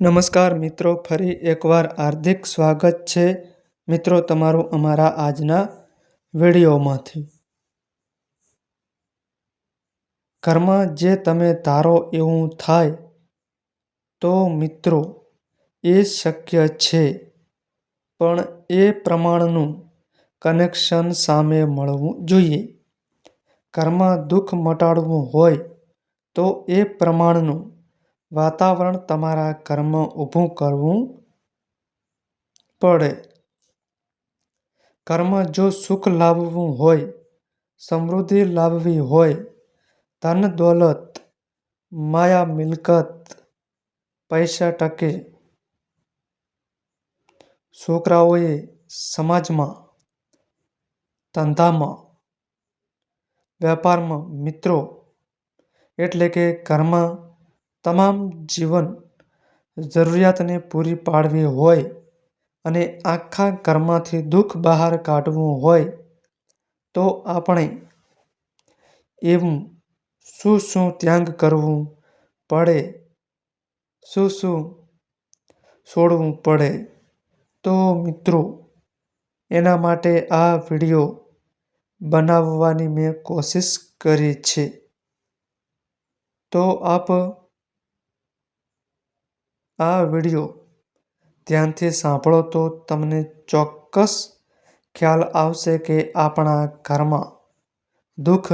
નમસ્કાર મિત્રો, ફરી એકવાર હાર્દિક સ્વાગત છે મિત્રો તમારું અમારા આજના વિડીયોમાંથી. ઘરમાં જે તમે ધારો એવું થાય તો મિત્રો, એ શક્ય છે. પણ એ પ્રમાણનું કનેક્શન સામે મળવું જોઈએ. ઘરમાં દુઃખ મટાડવું હોય તો એ પ્રમાણનું વાતાવરણ તમારા કર્મ ઊભું કરવું પડે. કર્મ જો સુખ લાવવું હોય, સમૃદ્ધિ લાવવી હોય, ધન દોલત, માયા મિલકત, પૈસા ટકે. છોકરાઓએ સમાજમાં, ધંધામાં, વેપારમાં મિત્રો, એટલે કે ઘરમાં તમામ જીવન જરૂરિયાતને પૂરી પાડવી હોય અને આખા ઘરમાંથી દુઃખ બહાર કાઢવું હોય, તો આપણે એવું શું શું ત્યાગ કરવું પડે, શું શું છોડવું પડે? તો મિત્રો, એના માટે આ વીડિયો બનાવવાની મેં કોશિશ કરી છે. તો આપ આ વીડિયો ધ્યાનથી સાંભળો તો તમને ચોક્કસ ખ્યાલ આવશે કે આપણા ઘરમાં દુઃખ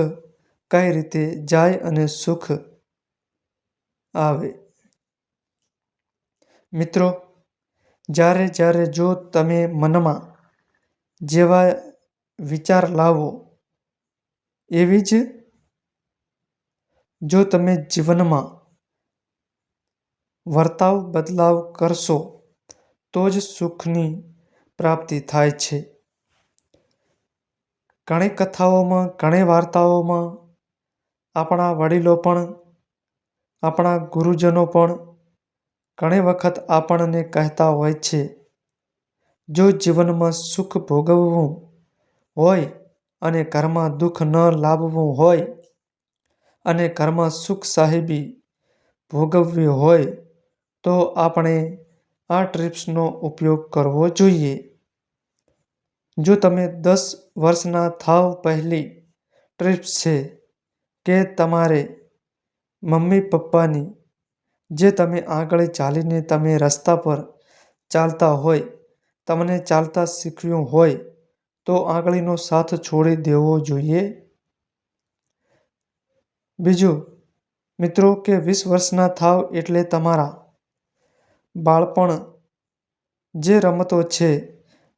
કઈ રીતે જાય અને સુખ આવે. મિત્રો, જ્યારે જ્યારે જો તમે મનમાં જેવા વિચાર લાવો, એવી જ જો તમે જીવનમાં વર્તાવ બદલાવ કરશો, તો જ સુખની પ્રાપ્તિ થાય છે. ઘણી કથાઓમાં, ઘણી વાર્તાઓમાં આપણા વડીલો પણ, આપણા ગુરુજનો પણ ઘણી વખત આપણને કહેતા હોય છે, જો જીવનમાં સુખ ભોગવવું હોય અને ઘરમાં દુઃખ ન લાવવું હોય અને ઘરમાં સુખ સાહેબી ભોગવવી હોય તો આપણે આ ટ્રીપ્સનો ઉપયોગ કરવો જોઈએ. જો તમે દસ વર્ષના થાવ પહેલી ટ્રીપ્સ છે કે તમારે મમ્મી પપ્પાની, જે તમે આગળ ચાલીને તમે રસ્તા પર ચાલતા હોય, તમને ચાલતા શીખવ્યું હોય, તો આંગળીનો સાથ છોડી દેવો જોઈએ. બીજું, મિત્રો કે વીસ વર્ષના થાવ એટલે તમારા બાળપણ જે રમતો છે,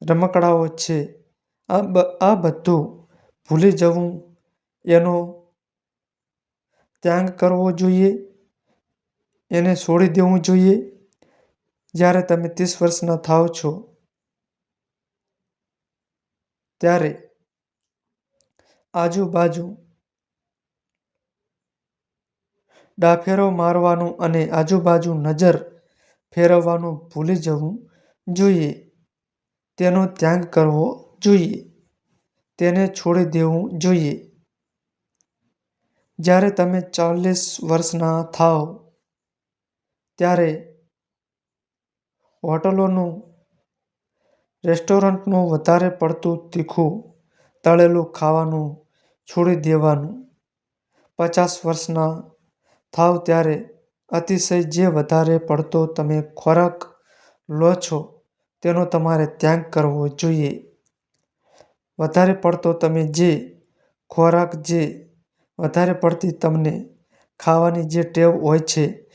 રમકડાઓ છે, આ આ બધું ભૂલી જવું, એનો ત્યાગ કરવો જોઈએ, એને છોડી દેવું જોઈએ. જ્યારે તમે ત્રીસ વર્ષના થાવ છો, ત્યારે આજુબાજુ ડાફેરો મારવાનું અને આજુબાજુ નજર ફેરવવાનું ભૂલી જવું જોઈએ. તેનો ત્યાગ કરવો જોઈએ. તેને છોડી દેવું જોઈએ. જ્યારે તમે ચાલીસ વર્ષના થાવ ત્યારે હોટલોનું, રેસ્ટોરન્ટનું વધારે પડતું તીખું, તળેલું ખાવાનું છોડી દેવાનું. પચાસ વર્ષના થાવ ત્યારે અતિશય જે વધારે પડતો તમે ખોરાક લો છો, તેનો તમારે ત્યાગ કરવો જોઈએ. વધારે પડતો તમે જે ખોરાક જે વધારે પડતી તમને ખાવાની જે ટેવ હોય છે,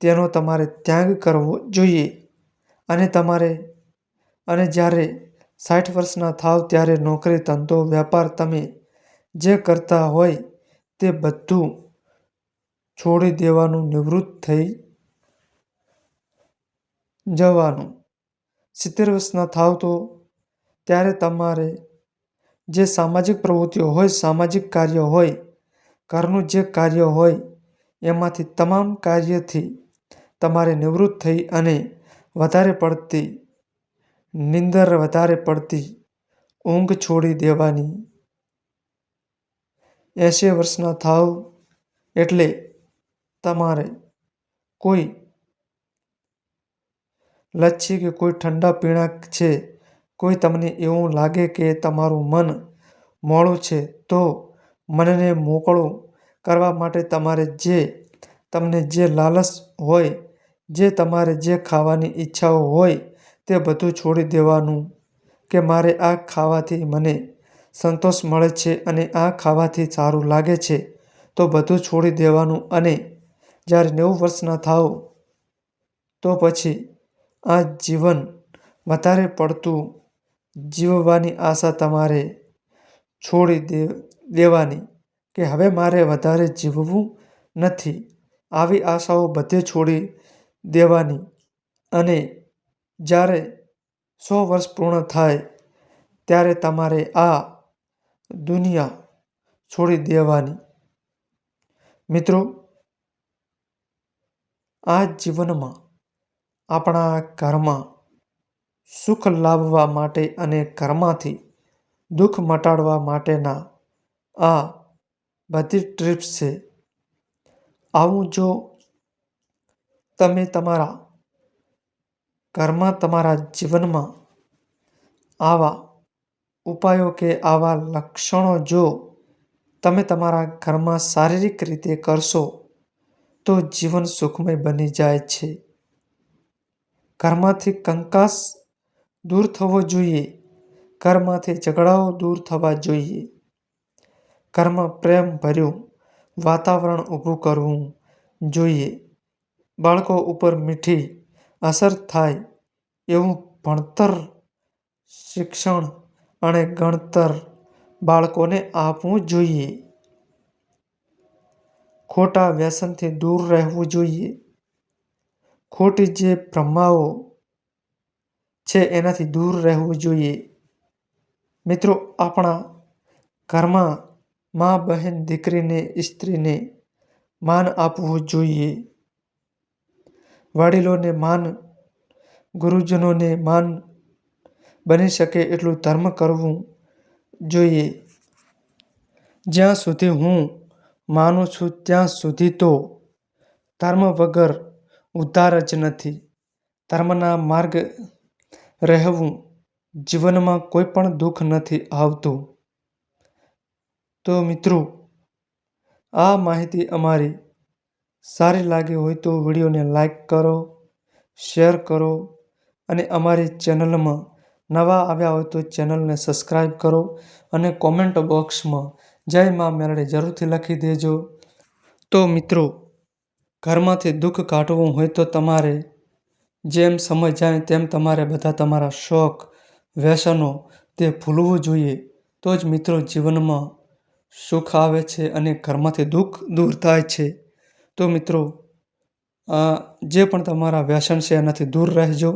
તેનો તમારે ત્યાગ કરવો જોઈએ. અને તમારે, અને જ્યારે સાઠ વર્ષના થાવ ત્યારે નોકરી, ધંધો, વેપાર તમે જે કરતા હોય તે બધું છોડી દેવાનું, નિવૃત્ત થઈ જવાનું. સિત્તેર વર્ષના થાવ તો ત્યારે તમારે જે સામાજિક પ્રવૃત્તિઓ હોય, સામાજિક કાર્ય હોય, ઘરનું જે કાર્ય હોય, એમાંથી તમામ કાર્યથી તમારે નિવૃત્ત થઈ અને વધારે પડતી નિંદર, વધારે પડતી ઊંઘ છોડી દેવાની. એંશી વર્ષના થાવ એટલે તમારે કોઈ લચ્છી કે કોઈ ઠંડા પીણા છે, કોઈ તમને એવું લાગે કે તમારું મન મોડું છે, તો મનને મોકળું. કરવા માટે તમારે જે તમને જે લાલચ હોય, જે તમારે જે ખાવાની ઈચ્છાઓ હોય, તે બધું છોડી દેવાનું કે મારે આ ખાવાથી મને સંતોષ મળે છે અને આ ખાવાથી સારું લાગે છે, તો બધું છોડી દેવાનું અને જ્યારે નેવું વર્ષના થાવ તો પછી આ જીવન વધારે પડતું જીવવાની આશા તમારે છોડી દે, દેવાની કે હવે મારે વધારે જીવવું નથી. આવી આશાઓ બધે છોડી દેવાની અને જ્યારે સો વર્ષ પૂર્ણ થાય, ત્યારે તમારે આ દુનિયા છોડી દેવાની. મિત્રો આ જીવનમાં આપણા ઘરમાં સુખ લાવવા માટે અને ઘરમાંથી દુઃખ મટાડવા માટેના આ બધી ટ્રીપ્સ છે. આવું જો તમે તમારા ઘરમાં તમારા જીવનમાં આવા ઉપાયો કે આવા લક્ષણો જો તમે તમારા ઘરમાં શારીરિક રીતે કરશો તો જીવન સુખમય બની જાય છે. ઘરમાંથી કંકાસ દૂર થવો જોઈએ. ઘરમાંથી ઝઘડાઓ દૂર થવા જોઈએ. ઘરમાં પ્રેમ ભર્યું વાતાવરણ ઊભું કરવું જોઈએ. બાળકો ઉપર મીઠી અસર થાય એવું ભણતર, શિક્ષણ અને ગણતર બાળકોને આપવું જોઈએ. ખોટા વ્યસનથી દૂર રહેવું જોઈએ. ખોટી જે ભ્રમાઓ છે એનાથી દૂર રહેવું જોઈએ. મિત્રો, આપણા ઘરમાં મા, બહેન, દીકરીને, સ્ત્રીને માન આપવું જોઈએ. વડીલોને માન, ગુરુજનોને માન બની શકે એટલું ધર્મ કરવું જોઈએ. જ્યાં સુધી હું માનું છું ત્યાં સુધી તો ધર્મ વગર ઉદ્ધાર જ નથી. ધર્મના માર્ગ રહેવું જીવનમાં કોઈ પણ દુઃખ નથી આવતું. તો મિત્રો, આ માહિતી અમારી સારી લાગી હોય તો વિડીયોને લાઈક કરો, શેર કરો અને અમારી ચેનલમાં નવા આવ્યા હોય તો ચેનલને સબસ્ક્રાઈબ કરો અને કોમેન્ટ બોક્સમાં જય મા મેલડી જરૂરથી લખી દેજો. તો મિત્રો, ઘરમાંથી દુઃખ કાઢવું હોય તો તમારે જેમ સમય જાય તેમ તમારે બધા તમારા શોખ, વ્યસનો તે ભૂલવું જોઈએ. તો જ મિત્રો જીવનમાં સુખ આવે છે અને ઘરમાંથી દુઃખ દૂર થાય છે. તો મિત્રો જે પણ તમારા વ્યસન છે એનાથી દૂર રહેજો.